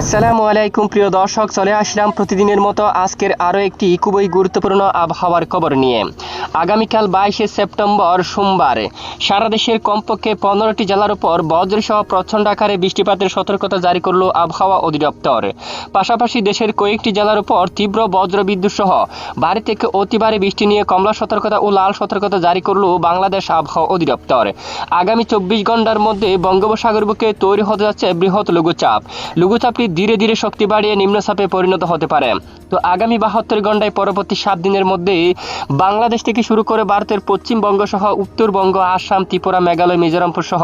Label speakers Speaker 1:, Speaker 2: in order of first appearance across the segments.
Speaker 1: আসসালামু আলাইকুম, প্রিয় দর্শক, চলে আসলাম প্রতিদিনের মতো আজকের আরও একটি খুবই গুরুত্বপূর্ণ আবহাওয়ার খবর নিয়ে। আগামীকাল বাইশে সেপ্টেম্বর সোমবার, সারা দেশের কমপক্ষে পনেরোটি জেলার উপর বজ্রসহ প্রচণ্ড আকারে বৃষ্টিপাতের সতর্কতা জারি করল আবহাওয়া অধিদপ্তর। পাশাপাশি দেশের কয়েকটি জেলার উপর তীব্র বজ্রবিদ্যুৎ সহ বাড়ি থেকে অতিবারে বৃষ্টি নিয়ে কমলা সতর্কতা ও লাল সতর্কতা জারি করল বাংলাদেশ আবহাওয়া অধিদপ্তর। আগামী চব্বিশ ঘণ্টার মধ্যে বঙ্গোপসাগর বুকে তৈরি হতে যাচ্ছে বৃহৎ লঘুচাপ। লঘুচাপটি ধীরে ধীরে শক্তি বাড়িয়ে নিম্নচাপে পরিণত হতে পারে। তো আগামী বাহাত্তর ঘন্টায় পরবর্তী সাত দিনের মধ্যে বাংলাদেশ থেকে শুরু করে ভারতের পশ্চিমবঙ্গ সহ উত্তরবঙ্গ, আসাম, ত্রিপুরা, মেঘালয়, মিজোরামপুর সহ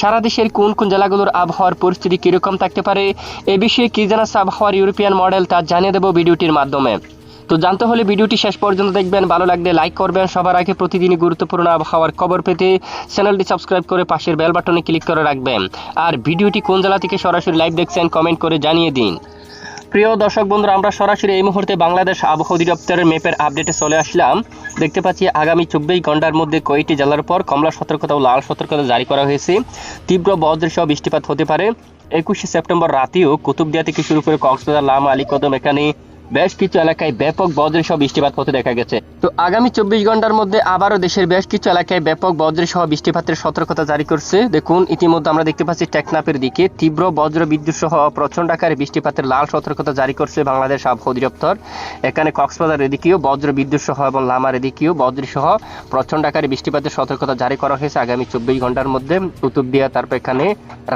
Speaker 1: সারা দেশের কোন কোন জেলাগুলোর আবহাওয়ার পরিস্থিতি কীরকম থাকতে পারে, এ বিষয়ে কি জানাচ্ছে আবহাওয়ার ইউরোপিয়ান মডেল তা জানিয়ে দেব ভিডিওটির মাধ্যমে। তো জানতে হলে ভিডিওটি শেষ পর্যন্ত দেখবেন। ভালো লাগলে লাইক করবেন। সবার আগে প্রতিদিনই গুরুত্বপূর্ণ আবহাওয়ার খবর পেতে চ্যানেলটি সাবস্ক্রাইব করে পাশের বেল বাটনে ক্লিক করে রাখবেন। আর ভিডিওটি কোন জেলা থেকে সরাসরি লাইভ দেখছেন কমেন্ট করে জানিয়ে দিন। প্রিয় দর্শক বন্ধুরা, আমরা সরাসরি এই মুহূর্তে বাংলাদেশ আবহাওয়া অধিদপ্তরের ম্যাপের আপডেটে চলে আসলাম। দেখতে পাচ্ছি আগামী চব্বিশ ঘণ্টার মধ্যে কয়েকটি জেলার পর কমলা সতর্কতা ও লাল সতর্কতা জারি করা হয়েছে। তীব্র বজ্রসহ বৃষ্টিপাত হতে পারে। একুশে সেপ্টেম্বর রাতেও কুতুবদিয়া থেকে শুরু করে কক্সবাজার, লামা, আলীকদম এখানে বেশ কিছু এলাকায় ব্যাপক বজ্রসহ বৃষ্টিপাত হতে দেখা গেছে। তো আগামী চব্বিশ ঘণ্টার মধ্যে আবারও দেশের বেশ কিছু এলাকায় ব্যাপক বজ্রসহ বৃষ্টিপাতের সতর্কতা জারি করছে। দেখুন, ইতিমধ্যে আমরা দেখতে পাচ্ছি টেকনাফের দিকে তীব্র বজ্র বিদ্যুৎ সহ প্রচণ্ড আকারে বৃষ্টিপাতের লাল সতর্কতা জারি করছে বাংলাদেশ আবহাওয়া অধিদপ্তর। এখানে কক্সবাজার এদিকেও বজ্র বিদ্যুৎ সহ এবং লামার এদিকেও বজ্র সহ প্রচণ্ড আকারে বৃষ্টিপাতের সতর্কতা জারি করা হয়েছে আগামী চব্বিশ ঘণ্টার মধ্যে। কুতুবদিয়া, তারপর এখানে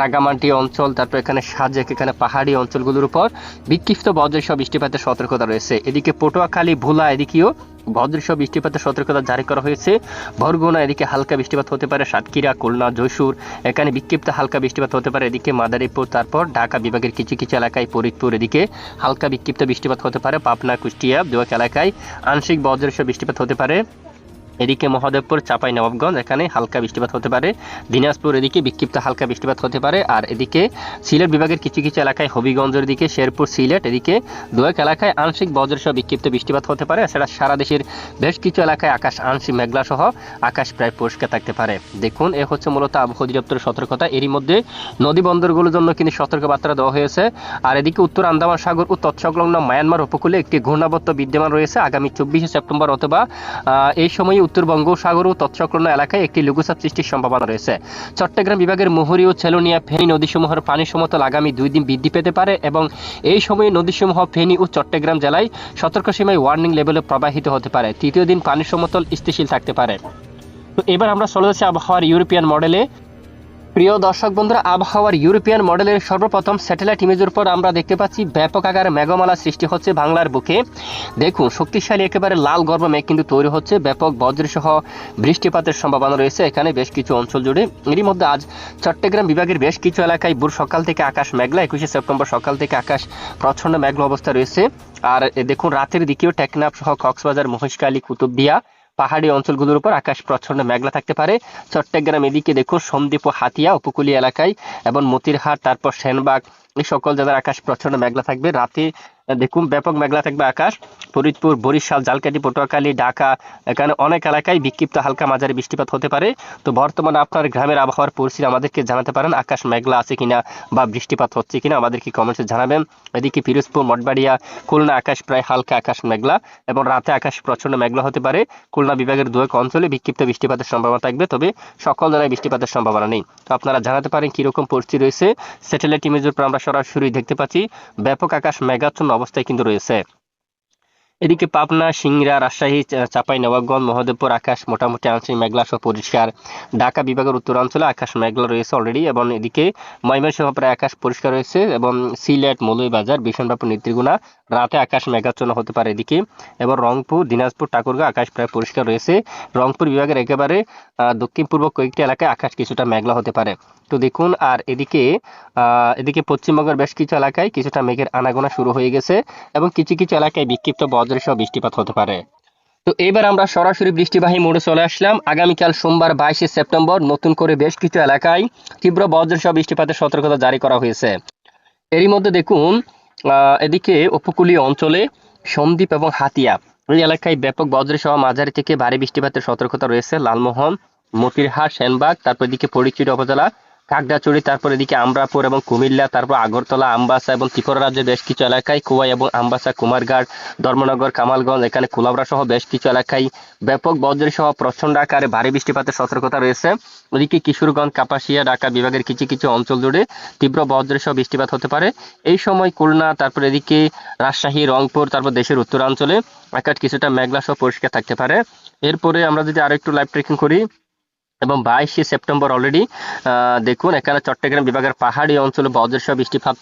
Speaker 1: রাগামাটি অঞ্চল, তারপর এখানে সাজেক, এখানে পাহাড়ি অঞ্চলগুলোর উপর বিক্ষিপ্ত বজ্রসহ বৃষ্টিপাতের সতর্কতা রয়েছে। এদিকে পটুয়াখালী ভোলা এদিকেও ভদ্রস বৃষ্টিপাতের সতর্কতা জারি করা হয়েছে। বরগুনা এদিকে হালকা বৃষ্টিপাত হতে পারে। সাতক্ষীরা, খুলনা, জয়সুর এখানে বিক্ষিপ্ত হালকা বৃষ্টিপাত হতে পারে। এদিকে মাদারীপুর, তারপর ঢাকা বিভাগের কিছু কিছু এলাকায় ফরিদপুর এদিকে হালকা বিক্ষিপ্ত বৃষ্টিপাত হতে পারে। পাবনা, কুষ্টিয়া, দুয়াক এলাকায় আংশিক বজ্রস বৃষ্টিপাত হতে পারে। এদিকে মহাদেবপুর, চাপাই, নবাবগঞ্জ, এখানে হালকা বৃষ্টিপাত হতে পারে। দিনাজপুর এদিকে বিক্ষিপ্ত হালকা বৃষ্টিপাত হতে পারে। আর এদিকে সিলেট বিভাগের কিছু কিছু এলাকায় হবিগঞ্জের দিকে শেরপুর, সিলেট এদিকে দুয়েক এলাকায় আংশিক বজ্রসহ বিক্ষিপ্ত বৃষ্টিপাত হতে পারে। এছাড়া সারা দেশের বেশ কিছু এলাকায় আকাশ আংশিক মেঘলা সহ আকাশ প্রায় পরিষ্কার থাকতে পারে। দেখুন, এ হচ্ছে মূলত আবহাওয়া অধিদপ্তরের সতর্কতা। এরই মধ্যে নদী বন্দরগুলোর জন্য কিন্তু সতর্কবার্তা দেওয়া হয়েছে। আর এদিকে উত্তর আন্দামান সাগর ও তৎসংলগ্ন মায়ানমার উপকূলে একটি ঘূর্ণাবর্ত বিদ্যমান রয়েছে। আগামী চব্বিশে সেপ্টেম্বর অথবা এই সময়ে উত্তর বঙ্গোপসাগর ও তৎসংলগ্ন এলাকায় একটি লঘুচাপ সৃষ্টির সম্ভাবনা রয়েছে। চট্টগ্রাম বিভাগের মুহুরী ও ছেলনিয়া ফেনী নদীসমূহের পানি সমতল আগামী দুই দিন বৃদ্ধি পেতে পারে এবং এই সময়ে নদীসমূহ ফেনী ও চট্টগ্রাম জেলায় সতর্ক সীমায় ওয়ার্নিং লেভেলে প্রবাহিত হতে পারে। তৃতীয় দিন পানি সমতল স্থিতিশীল থাকতে পারে। তো এবার আমরা চলে যাচ্ছি আবহাওয়ার ইউরোপিয়ান মডেলে প্রিয় দর্শক বন্ধুরা, আবহাওয়ার ইউরোপিয়ান মডেলের সর্বপ্রথম স্যাটেলাইট ইমেজের পর আমরা দেখতে পাচ্ছি ব্যাপক আকারে মেঘমালা সৃষ্টি হচ্ছে বাংলার বুকে। দেখুন, শক্তিশালী, একেবারে লাল গর্ভ মেঘ কিন্তু তৈরি হচ্ছে ব্যাপক বজ্রসহ বৃষ্টিপাতের সম্ভাবনা রয়েছে এখানে বেশ কিছু অঞ্চল জুড়ে। এরই মধ্যে আজ চট্টগ্রাম বিভাগের বেশ কিছু এলাকায় ভোর সকাল থেকে আকাশ মেঘলা, একুশে সেপ্টেম্বর সকাল থেকে আকাশ প্রচ্ছন্ন মেঘলা অবস্থা রয়েছে। আর দেখুন, রাতের দিকেও টেকনাফ সহ কক্সবাজার, মহেশখালী, কুতুবদিয়া পাহাড়ি অঞ্চলগুলোর উপর আকাশ প্রচ্ছন্ন মেঘলা থাকতে পারে। চট্টগ্রাম এদিকে দেখুন সন্দ্বীপ ও হাতিয়া উপকূলীয় এলাকায় এবং মতিরহাট, তারপর সেনবাগ সকল জায়গার আকাশ প্রচ্ছন্ন মেঘলা থাকবে। রাতে দেখুন, ব্যাপক মেঘলা থাকবে আকাশ। ফরিদপুর, বরিশাল জালকাটি পটুয়াখালী, ঢাকা, এখানে অনেক এলাকায় বিক্ষিপ্ত হালকা মাঝারি বৃষ্টিপাত হতে পারে। তো বর্তমানে আপনার গ্রামের আবহাওয়ার পরিস্থিতি আমাদেরকে জানাতে পারেন, আকাশ মেঘলা আছে কিনা বা বৃষ্টিপাত হচ্ছে কিনা আমাদেরকে কমেন্টসে জানাবেন। এদিকে ফিরোজপুর, মঠবাড়িয়া, খুলনা, আকাশ প্রায় হালকা আকাশ মেঘলা এবং রাতে আকাশ প্রচণ্ড মেঘলা হতে পারে। খুলনা বিভাগের দু এক অঞ্চলে বিক্ষিপ্ত বৃষ্টিপাতের সম্ভাবনা থাকবে, তবে সকল জেলায় বৃষ্টিপাতের সম্ভাবনা নেই। তো আপনারা জানাতে পারেন কীরকম পরিস্থিতি রয়েছে। স্যাটেলাইট ইমেজের উপর আমরা সরাসরি দেখতে পাচ্ছি, ব্যাপক আকাশ মেঘাচ্ছন্ন অবস্থায় কিন্তু রয়েছে। এদিকে পাবনা সিংড়া রাজশাহী চাঁপাই, নবাবগঞ্জ, মহদেবপুর আকাশ মোটামুটি আংশিক মেঘলা সহ পরিষ্কার। ঢাকা বিভাগের উত্তরাঞ্চলে আকাশ মেঘলা রয়েছে অলরেডি এবং এদিকে ময়মনসিংহ প্রায় আকাশ পরিষ্কার রয়েছে এবং সিলেট, মৌলভীবাজার বিশনবাপুর নেত্রীগুনা রাতে আকাশ মেঘাচ্ছন্ন হতে পারে এদিকে। এবং রংপুর, দিনাজপুর, ঠাকুরগাঁও আকাশ প্রায় পরিষ্কার রয়েছে। রংপুর বিভাগের একেবারে দক্ষিণ পূর্ব কয়েকটি এলাকায় আকাশ কিছুটা মেঘলা হতে পারে। তো দেখুন, আর এদিকে এদিকে পশ্চিমবঙ্গের বেশ কিছু এলাকায় কিছুটা মেঘের আনাগোনা শুরু হয়ে গেছে এবং কিছু কিছু এলাকায় বিক্ষিপ্ত বজ্রসহ বৃষ্টিপাত হতে পারে। তো এবার আমরা সরাসরি বৃষ্টিবাহী মোড়ে চলে আসলাম। আগামীকাল সোমবার বাইশে সেপ্টেম্বর নতুন করে বেশ কিছু এলাকায় তীব্র বজ্রসহ বৃষ্টিপাতের সতর্কতা জারি করা হয়েছে। এরই মধ্যে দেখুন এদিকে উপকূলীয় অঞ্চলে সন্দ্বীপ এবং হাতিয়া এই এলাকায় ব্যাপক বজ্রসহ মাঝারি থেকে ভারী বৃষ্টিপাতের সতর্কতা রয়েছে। লালমোহন, মতিরহাট, সেনবাগ, তারপর এদিকে পরিচিত উপজেলা কাকড়াচড়ি তারপর এদিকে আমরাপুর এবং কুমিল্লা, তারপর আগরতলা, আমবাসা এবং ত্রিপুরা রাজ্যের বেশ কিছু এলাকায় কুয়াই এবং আমবাসা, কুমারঘাট, ধর্মনগর, কামালগঞ্জ, এখানে কুলাবড়া সহ বেশ কিছু এলাকায় ব্যাপক বজ্র সহ প্রচণ্ড আকারে ভারী বৃষ্টিপাতের সতর্কতা রয়েছে। ওদিকে কিশোরগঞ্জ, কাপাসিয়া, ঢাকা বিভাগের কিছু কিছু অঞ্চল জুড়ে তীব্র বজ্র সহ বৃষ্টিপাত হতে পারে। এই সময় খুলনা, তারপর এদিকে রাজশাহী, রংপুর, তারপর দেশের উত্তরাঞ্চলে আকাশ কিছুটা মেঘলা সহ পরিষ্কার থাকতে পারে। এরপরে আমরা যদি আরেকটু লাইভ ট্রেকিং করি এবং বাইশে সেপ্টেম্বর অলরেডি দেখুন, এখানে চট্টগ্রাম বিভাগের পাহাড়ি অঞ্চলে, বজ্রসহ বৃষ্টিপাত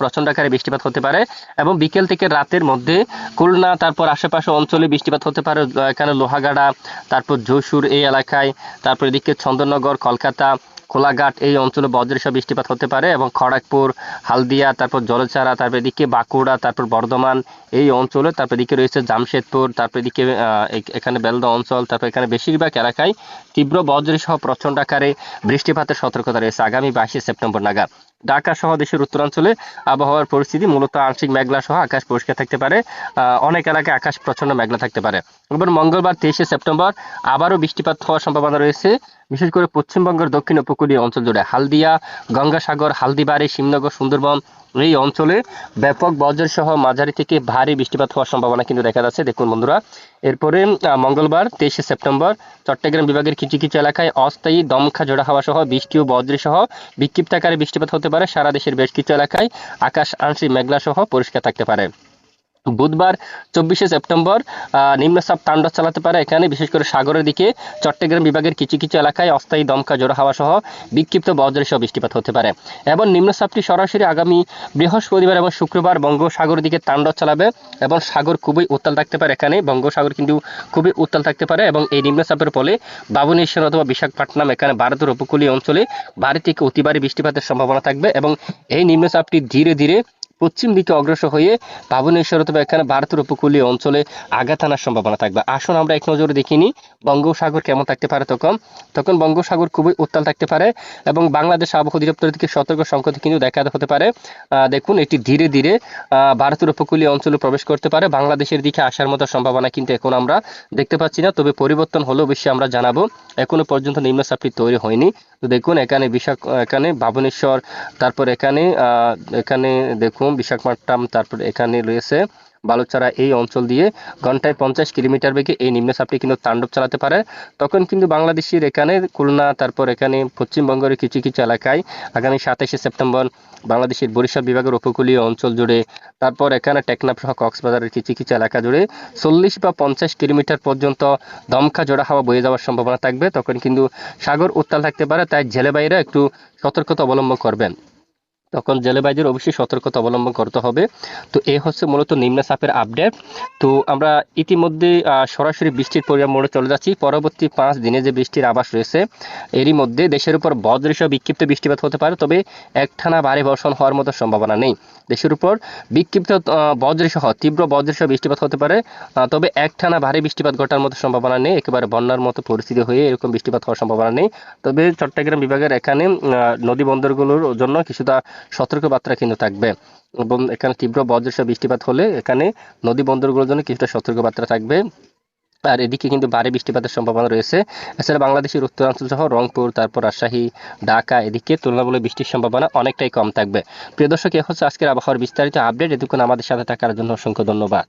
Speaker 1: প্রচণ্ড আকারে বৃষ্টিপাত হতে পারে এবং বিকেল থেকে রাতের মধ্যে খুলনা, তারপর আশেপাশে অঞ্চলে বৃষ্টিপাত হতে পারে এখানে লোহাগাড়া, তারপর যশোর এই এলাকায়, তারপর এদিকে চন্দননগর, কলকাতা কোলাঘাট এই অঞ্চলে বজ্রসহ বৃষ্টিপাত হতে পারে এবং খড়গপুর, হালদিয়া, তারপর জলচারা তারপর এদিকে বাঁকুড়া, তারপর বর্ধমান এই অঞ্চলে, তারপর এদিকে রয়েছে জামশেদপুর, তারপর এদিকে এখানে বেলদা অঞ্চল, তারপর এখানে বেশিরভাগ এলাকায় তীব্র বজ্রসহ প্রচণ্ড আকারে বৃষ্টিপাতের সতর্কতা রয়েছে। আগামী বাইশে সেপ্টেম্বর নাগাদ। ঢাকা সহ দেশের উত্তরাঞ্চলে আবহাওয়ার পরিস্থিতি মূলত আংশিক মেঘলা সহ আকাশ পরিষ্কার থাকতে পারে। অনেক এলাকায় আকাশ প্রচণ্ড মেঘলা থাকতে পারে। এবার মঙ্গলবার তেইশে সেপ্টেম্বর আবারও বৃষ্টিপাত হওয়ার সম্ভাবনা রয়েছে। বিশেষ করে পশ্চিমবঙ্গের দক্ষিণ উপকূলীয় অঞ্চল জুড়ে হালদিয়া, গঙ্গাসাগর, হালদিবাড়ি, শিবনগর, সুন্দরবন এই অঞ্চলে ব্যাপক বজ্র সহ মাঝারি থেকে ভারী বৃষ্টিপাত হওয়ার সম্ভাবনা কিন্তু দেখা যাচ্ছে। দেখুন বন্ধুরা, এরপরে মঙ্গলবার তেইশে সেপ্টেম্বর চট্টগ্রাম বিভাগের কিছু কিছু এলাকায় অস্থায়ী দমখা জোড়া হাওয়া সহ বৃষ্টি ও বজ্র সহ বিক্ষিপ্ত আকারে বৃষ্টিপাত হতে পারে। সারা দেশের বেশ কিছু এলাকায় আকাশ আংশিক মেঘলা সহ পরিষ্কার থাকতে পারে। বুধবার, চব্বিশে সেপ্টেম্বর নিম্নচাপ তাণ্ডব চালাতে পারে এখানে, বিশেষ করে সাগরের দিকে। চট্টগ্রাম বিভাগের কিছু কিছু এলাকায় অস্থায়ী দমকা জোড়া হাওয়া সহ বিক্ষিপ্ত বজ্র সহ বৃষ্টিপাত হতে পারে। এবং নিম্নচাপটি সরাসরি আগামী বৃহস্পতিবার এবং শুক্রবার বঙ্গোসাগরের দিকে তাণ্ডব চালাবে এবং সাগর খুবই উত্তাল থাকতে পারে এখানে। বঙ্গোসাগর কিন্তু খুবই উত্তাল থাকতে পারে এবং এই নিম্নচাপের ফলে বাবুনেশ্বর অথবা বিশাখাপট্টনম এখানে ভারতের উপকূলীয় অঞ্চলে ভারী থেকে অতি ভারী বৃষ্টিপাতের সম্ভাবনা থাকবে এবং এই নিম্নচাপটি ধীরে ধীরে পশ্চিম দিকে অগ্রসর হয়ে ভাবনেশ্বর অথবা এখানে ভারতের উপকূলীয় অঞ্চলে আঘাত আনার সম্ভাবনা থাকবে। আসুন আমরা এক নজরে দেখিনি বঙ্গোসাগর কেমন থাকতে পারে তখন? তখন বঙ্গোসাগর খুবই উত্তাল থাকতে পারে এবং বাংলাদেশ আবহাওয়া অধিদপ্তর থেকে সতর্ক সংকেত কিন্তু দেখা হতে পারে। দেখুন, এটি ধীরে ধীরে ভারতের উপকূলীয় অঞ্চলে প্রবেশ করতে পারে। বাংলাদেশের দিকে আসার মতো সম্ভাবনা কিন্তু এখন আমরা দেখতে পাচ্ছি না। তবে পরিবর্তন হলেও বেশি আমরা জানাব। এখনও পর্যন্ত নিম্নচাপটি তৈরি হয়নি। তো দেখুন, এখানে বিশাখ এখানে ভাবনেশ্বর তারপর এখানে এখানে দেখুন বিশাখাপট্টনম, তারপর এখানে রয়েছে বালুচারা এই অঞ্চল দিয়ে ঘন্টায় পঞ্চাশ কিলোমিটার বেগে এই নিম্নচাপটি কিন্তু তাণ্ডব চালাতে পারে। তখন কিন্তু বাংলাদেশের এখানে খুলনা, তারপর এখানে পশ্চিমবঙ্গের কিছু কিছু এলাকায় আগামী সাতাশে সেপ্টেম্বর বাংলাদেশের বরিশাল বিভাগের উপকূলীয় অঞ্চল জুড়ে, তারপর এখানে টেকনাফ সহ কক্সবাজারের কিছু কিছু এলাকা জুড়ে চল্লিশ বা পঞ্চাশ কিলোমিটার পর্যন্ত দমকা জোড়া হাওয়া বয়ে যাওয়ার সম্ভাবনা থাকবে। তখন কিন্তু সাগর উত্তাল থাকতে পারে, তাই জেলেবাইরা একটু সতর্কতা অবলম্বন করবেন। তখন জেলেবাইদের অবশ্যই সতর্কতা অবলম্বন করতে হবে। তো এই হচ্ছে মূলত নিম্নচাপের আপডেট তো আমরা ইতিমধ্যে সরাসরি বৃষ্টির পরিমাণ মোড়ে চলে যাচ্ছি। পরবর্তী পাঁচ দিনে যে বৃষ্টির আবাস রয়েছে, এরই মধ্যে দেশের উপর বজ্রসহ বিক্ষিপ্ত বৃষ্টিপাত হতে পারে, তবে একটানা ভারী বর্ষণ হওয়ার মতো সম্ভাবনা নেই। দেশের উপর বিক্ষিপ্ত বজ্রসহ, তীব্র বজ্রসহ বৃষ্টিপাত হতে পারে তবে একটানা ভারী বৃষ্টিপাত ঘটার মতো সম্ভাবনা নেই। একেবারে বন্যার মতো পরিস্থিতি হয়ে এরকম বৃষ্টিপাত হওয়ার সম্ভাবনা নেই। তবে চট্টগ্রাম বিভাগের এখানে নদী বন্দরগুলোর জন্য কিছুটা সতর্কবার্তা কিন্তু থাকবে। এবং এখানে তীব্র বজ্রসহ বৃষ্টিপাত হলে এখানে নদী বন্দরগুলোর জন্য কিছুটা সতর্কবার্তা থাকবে। আর এদিকে কিন্তু ভারী বৃষ্টিপাতের সম্ভাবনা রয়েছে। এছাড়া বাংলাদেশের উত্তরাঞ্চল সহ রংপুর, তারপর রাজশাহী, ঢাকা এদিকে তুলনামূলক বৃষ্টির সম্ভাবনা অনেকটাই কম থাকবে। প্রিয় দর্শক, এ হচ্ছে আজকের আবহাওয়ার বিস্তারিত আপডেট। এতক্ষণ আমাদের সাথে থাকার জন্য অসংখ্য ধন্যবাদ।